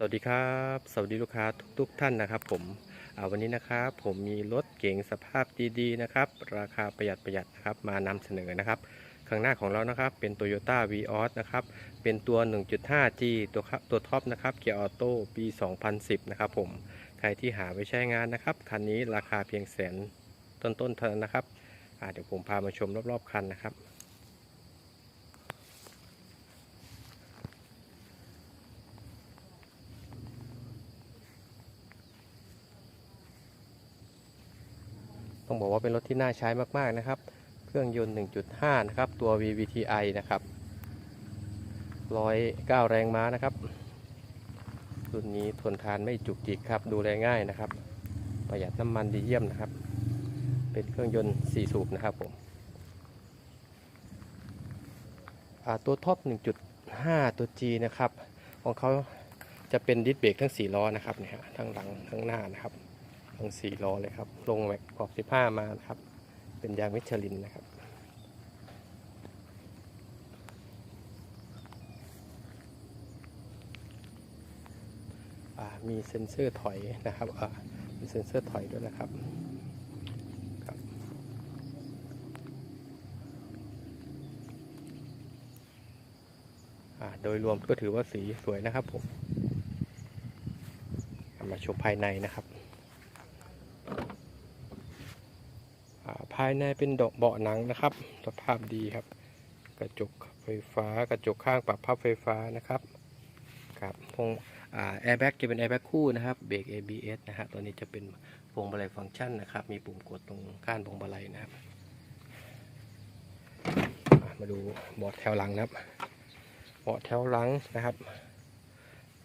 สวัสดีครับ สวัสดีลูกค้าทุกๆท่านนะครับ ผมวันนี้นะครับผมมีรถเก๋งสภาพดีๆนะครับ ราคาประหยัดประหยัดนะครับ มานำเสนอนะครับข้างหน้าของเรานะครับ เป็น Toyota v ีออสนะครับ เป็นตัว 1.5G ตัวครับตัวท็อปนะครับเกียร์ออโต้ปี 2010 นะครับผมใครที่หาไว้ใช้งานนะครับ คันนี้ราคาเพียงแสนต้นๆเท่านั้นนะครับเดี๋ยวผมพามาชมรอบๆคันนะครับ ต้องบอกว่าเป็นรถที่น่าใช้มากๆนะครับ เครื่องยนต์ 1.5 นะครับ ตัว VVTi นะครับ109 แรงม้านะครับ รุ่นนี้ทนทานไม่จุกจิกครับ ดูแลง่ายนะครับ ประหยัดน้ำมันดีเยี่ยมนะครับ เป็นเครื่องยนต์ 4 สูบนะครับผมตัวท็อป 1.5 ตัว G นะครับ ของเขาจะเป็นดิสเบรกทั้ง 4 ล้อนะครับเนี่ยฮะทั้งหลังทั้งหน้านะครับ ทั้ง4ล้อเลยครับ ลงแม็กขอบ15 มานะครับ เป็นยางมิชลินนะครับมีเซ็นเซอร์ถอยนะครับมีเซ็นเซอร์ถอยด้วยนะครับโดยรวมก็ถือว่าสีสวยนะครับผม มาชมภายในนะครับ อ่า ภายในเป็นดอกเบาะหนังนะครับ สภาพดีครับ กระจกไฟฟ้ากระจกข้างปรับพับไฟฟ้านะครับครับพวงแอร์แบ็กจะเป็นแอร์แบ็กคู่นะครับเบรก ABS นะฮะตัวนี้จะเป็นพวงมาลัยฟังก์ชันนะครับ มีปุ่มกดตรงก้านพวงมาลัยนะครับ มาดูเบาะแถวหลังนะครับเบาะแถวหลังนะครับ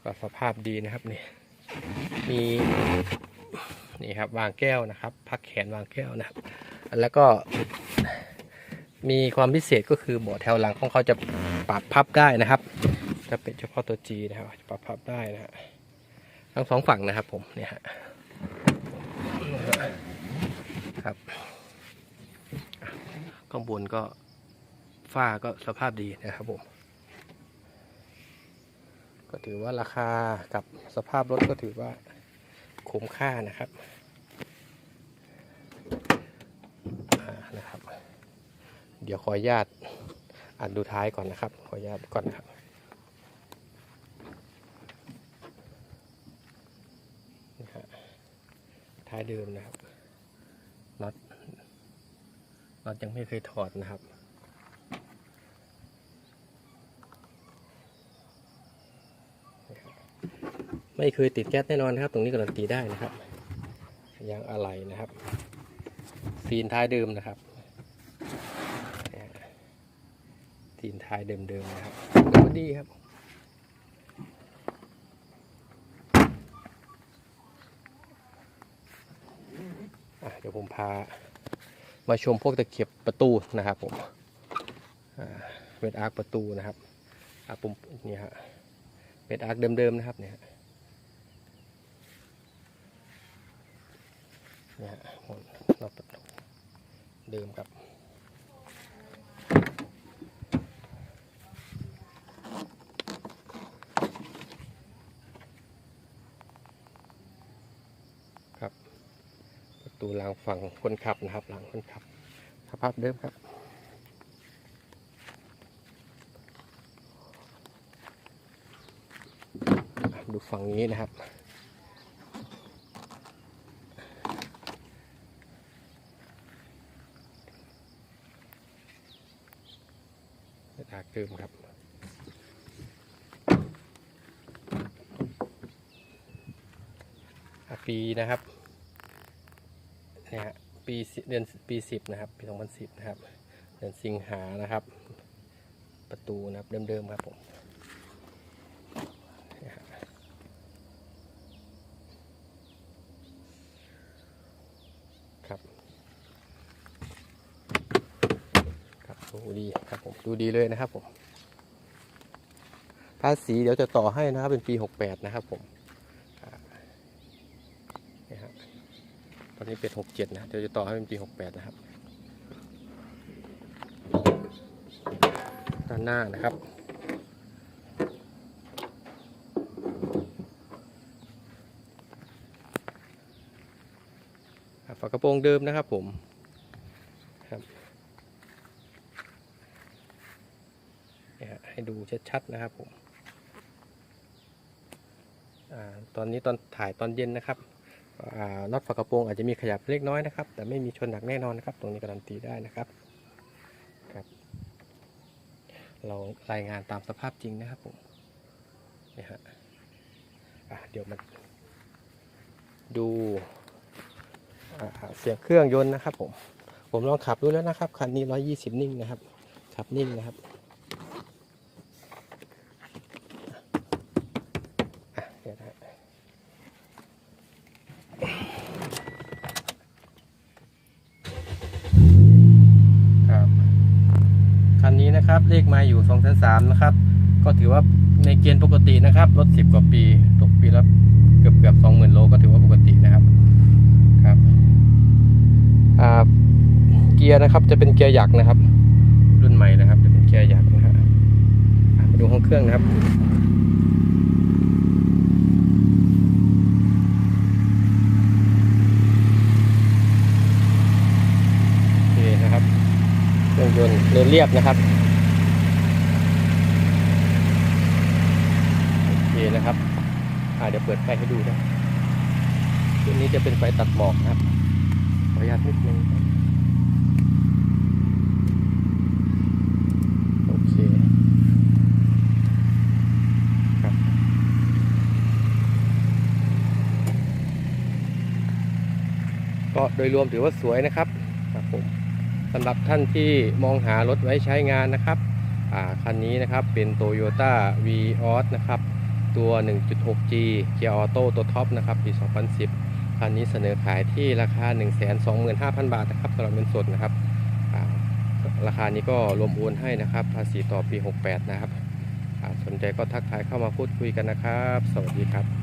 ก็สภาพดีนะครับนี่มีนี่ครับวางแก้วนะครับ พักแขนวางแก้วนะครับ แล้วก็มีความพิเศษก็คือเบาะแถวหลังของเขาจะปรับพับได้นะครับ จะเป็นเฉพาะตัว G นะครับจะปรับพับได้นะฮะทั้งสองฝั่งนะครับผมเนี่ยฮะครับข้างบนก็ฝ้าก็สภาพดีนะครับผมก็ถือว่าราคากับสภาพรถก็ถือว่าคุ้มค่านะครับ อ่านะครับ เดี๋ยวขออนุญาตอ่านดูท้ายก่อนนะครับ ขออนุญาตก่อนนะครับ ท้ายเดิมนะครับน็อตน็อตยังไม่เคยถอดนะครับนี่ครับไม่เคยติดแก๊สแน่นอนนะครับ ตรงนี้การันตีได้นะครับยางอะไหล่นะครับซีนท้ายเดิมนะครับเนี่ยซีนท้ายเดิมๆนะครับดูดีครับ เดี๋ยวผมพามาชมพวกตะเข็บประตูนะครับผมเม็ดอาร์คประตูนะครับอะปุ่มนี่ฮะเม็ดอาร์คเดิมๆนะครับเนี่ยฮะเนี่ยฮะหมดรอบประตูเดิมครับ ประตูหลังฝั่งคนขับนะครับหลังคนขับสภาพเดิมครับดูฝั่งนี้นะครับเป็นอากเดิมครับอะปีนะครับ เนี่ยฮะปีเดือนปีสิบนะครับ ปีสองพันสิบนะครับ เดือนสิงหานะครับ ประตูนะครับเดิมๆครับผมครับ ครับดูดีครับผมดูดีเลยนะครับผมภาษีเดี๋ยวจะต่อให้นะครับเป็นปีหกแปดนะครับผม ตอนนี้เป็ดหกเจ็ดนะเดี๋ยวจะต่อให้เป็นปีหกแปดนะครับ ด้านหน้านะครับฝากระโปรงเดิมนะครับผมครับให้ดูชัดๆนะครับผมอตอนนี้ตอนถ่ายตอนเย็นนะครับ น็อตฝากระโปรงอาจจะมีขยับเล็กน้อยนะครับ แต่ไม่มีชนหนักแน่นอนนะครับ ตรงนี้การันตีได้นะครับครับ เรารายงานตามสภาพจริงนะครับผมเนี่ฮะะเดี๋ยวมาดูเสียงเครื่องยนต์นะครับผม ผมลองขับดูแล้วนะครับ คันนี้ 120 นิ่งนะครับ ขับนิ่งนะครับอะเดี๋ยวนะครับ คันนี้นะครับ เลขมาอยู่2องแสนสามนะครับ ก็ถือว่าในเกณฑ์ปกตินะครับ รถ 10 กว่าปี ตกปีละเกือบเกือบสองหมื่นโลก็ถือว่าปกตินะครับ ครับอ่าเกียร์นะครับจะเป็นเกียร์หยักนะครับ รุ่นใหม่นะครับ จะเป็นเกียร์หยักนะฮะอะมาดูห้องเครื่องนะครับโอเคนะครับเครื่องยนต์เดินเรียบนะครับ โอเค นะครับอ่าเดี๋ยวเปิดไฟให้ดูนะตัวนี้จะเป็นไฟตัดหมอกนะครับขออนุญาตนิดนึงโอเคครับก็โดยรวมถือว่าสวยนะครับครับผมสำหรับท่านที่มองหารถไว้ใช้งานนะครับอ่าคันนี้นะครับเป็น Toyota v o s นะครับ ตัว 1.6G เกียร์ออโต้ตัวท็อปนะครับ ปี 2010 คันนี้เสนอขายที่ราคา 125,000 บาทนะครับสำหรับเงินสดนะครับ ราคานี้ก็รวมโอนให้นะครับ ภาษีต่อปี 68 นะครับ สนใจก็ทักทายเข้ามาพูดคุยกันนะครับ สวัสดีครับ